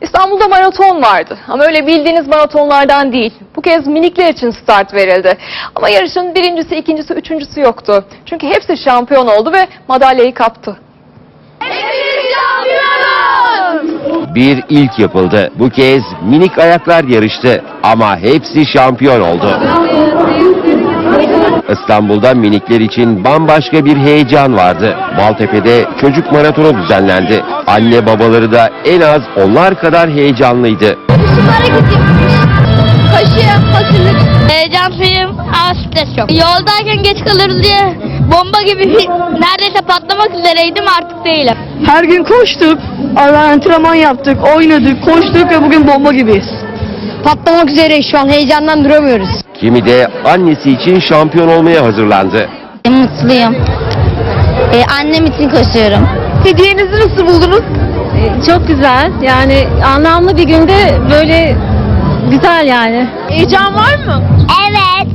İstanbul'da maraton vardı ama öyle bildiğiniz maratonlardan değil. Bu kez minikler için start verildi. Ama yarışın birincisi, ikincisi, üçüncüsü yoktu. Çünkü hepsi şampiyon oldu ve madalyayı kaptı. Bir ilk yapıldı. Bu kez minik ayaklar yarıştı ama hepsi şampiyon oldu. İstanbul'da minikler için bambaşka bir heyecan vardı. Maltepe'de çocuk maratonu düzenlendi. Anne babaları da en az onlar kadar heyecanlıydı. Şunlara gidecekmiş. Kaşı, hazırlık. Heyecanlıyım ama stres yok. Yoldayken geç kalırız diye bomba gibi neredeyse patlamak üzereydim artık değilim. Her gün koştuk, antrenman yaptık, oynadık, koştuk ve bugün bomba gibiyiz. Patlamak üzereyiz şu an heyecandan duramıyoruz. Kimi de annesi için şampiyon olmaya hazırlandı. Mutluyum. Ee, annem için koşuyorum. Hediyenizi nasıl buldunuz? Çok güzel. Yani anlamlı bir günde böyle güzel yani. Heyecan var mı? Evet.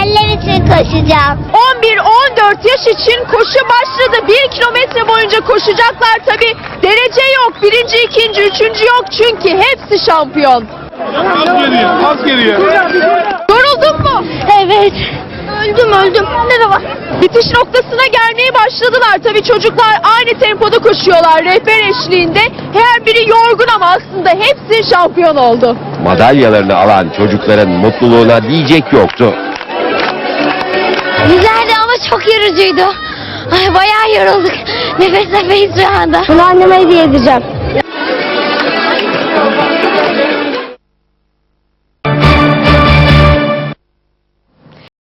Annem için koşacağım. 11-14 yaş için koşu başladı. 1 kilometre boyunca koşacaklar tabi. Derece yok. Birinci, ikinci, üçüncü yok. Çünkü hepsi şampiyon. Az geriye, az geriye. Yoruldun mu? Evet. Öldüm öldüm. Ne var? Bitiş noktasına gelmeye başladılar. Tabi çocuklar aynı tempoda koşuyorlar. Rehber eşliğinde. Her biri yorgun ama aslında hepsi şampiyon oldu. Madalyalarını alan çocukların mutluluğuna diyecek yoktu. Güzeldi ama çok yorucuydu. Ay bayağı yorulduk. Nefes nefeyiz şu anda. Bunu anneme hediye edeceğim.